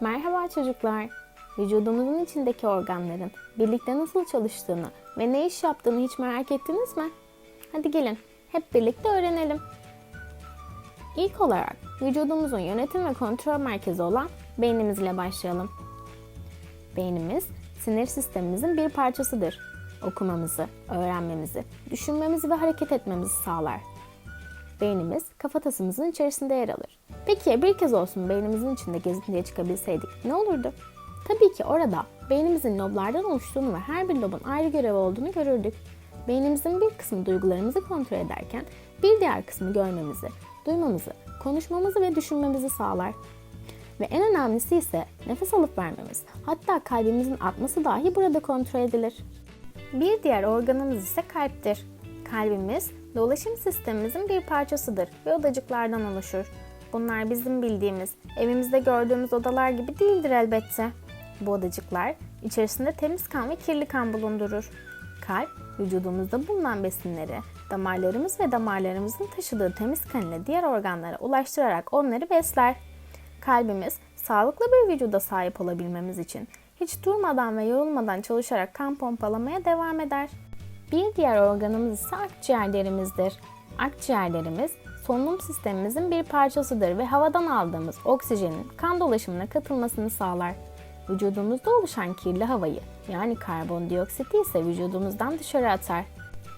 Merhaba çocuklar. Vücudumuzun içindeki organların birlikte nasıl çalıştığını ve ne iş yaptığını hiç merak ettiniz mi? Hadi gelin hep birlikte öğrenelim. İlk olarak vücudumuzun yönetim ve kontrol merkezi olan beynimiz ile başlayalım. Beynimiz sinir sistemimizin bir parçasıdır. Okumamızı, öğrenmemizi, düşünmemizi ve hareket etmemizi sağlar. Beynimiz kafatasımızın içerisinde yer alır. Peki bir kez olsun beynimizin içinde gezintiye çıkabilseydik ne olurdu? Tabii ki orada beynimizin loblardan oluştuğunu ve her bir lobun ayrı görevi olduğunu görürdük. Beynimizin bir kısmı duygularımızı kontrol ederken bir diğer kısmı görmemizi, duymamızı, konuşmamızı ve düşünmemizi sağlar. Ve en önemlisi ise nefes alıp vermemiz, hatta kalbimizin atması dahi burada kontrol edilir. Bir diğer organımız ise kalptir. Kalbimiz dolaşım sistemimizin bir parçasıdır ve odacıklardan oluşur. Bunlar bizim bildiğimiz, evimizde gördüğümüz odalar gibi değildir elbette. Bu odacıklar içerisinde temiz kan ve kirli kan bulundurur. Kalp, vücudumuzda bulunan besinleri, damarlarımız ve damarlarımızın taşıdığı temiz kan ile diğer organlara ulaştırarak onları besler. Kalbimiz, sağlıklı bir vücuda sahip olabilmemiz için hiç durmadan ve yorulmadan çalışarak kan pompalamaya devam eder. Bir diğer organımız ise akciğerlerimizdir. Akciğerlerimiz solunum sistemimizin bir parçasıdır ve havadan aldığımız oksijenin kan dolaşımına katılmasını sağlar. Vücudumuzda oluşan kirli havayı yani karbondioksiti ise vücudumuzdan dışarı atar.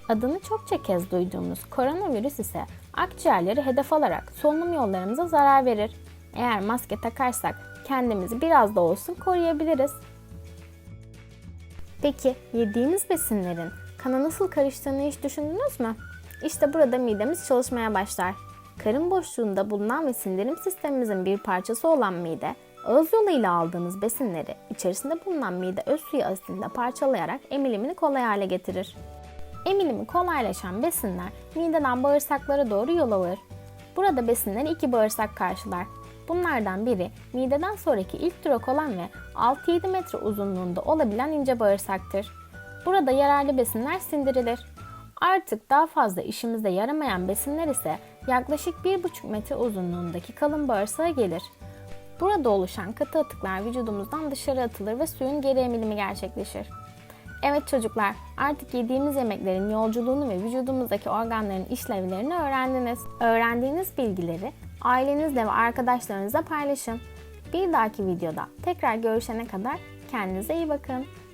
Adını çokça kez duyduğumuz koronavirüs ise akciğerleri hedef alarak solunum yollarımıza zarar verir. Eğer maske takarsak kendimizi biraz da olsun koruyabiliriz. Peki yediğimiz besinlerin kana nasıl karıştığını hiç düşündünüz mü? İşte burada midemiz çalışmaya başlar. Karın boşluğunda bulunan ve sindirim sistemimizin bir parçası olan mide, ağız yoluyla aldığımız besinleri içerisinde bulunan mide öz suyu asitinde parçalayarak emilimini kolay hale getirir. Emilimi kolaylaşan besinler mideden bağırsaklara doğru yol alır. Burada besinleri iki bağırsak karşılar. Bunlardan biri mideden sonraki ilk durak olan ve 6-7 metre uzunluğunda olabilen ince bağırsaktır. Burada yararlı besinler sindirilir. Artık daha fazla işimizde yaramayan besinler ise yaklaşık 1,5 metre uzunluğundaki kalın bağırsağa gelir. Burada oluşan katı atıklar vücudumuzdan dışarı atılır ve suyun geri emilimi gerçekleşir. Evet çocuklar, artık yediğimiz yemeklerin yolculuğunu ve vücudumuzdaki organların işlevlerini öğrendiniz. Öğrendiğiniz bilgileri ailenizle ve arkadaşlarınızla paylaşın. Bir dahaki videoda tekrar görüşene kadar kendinize iyi bakın.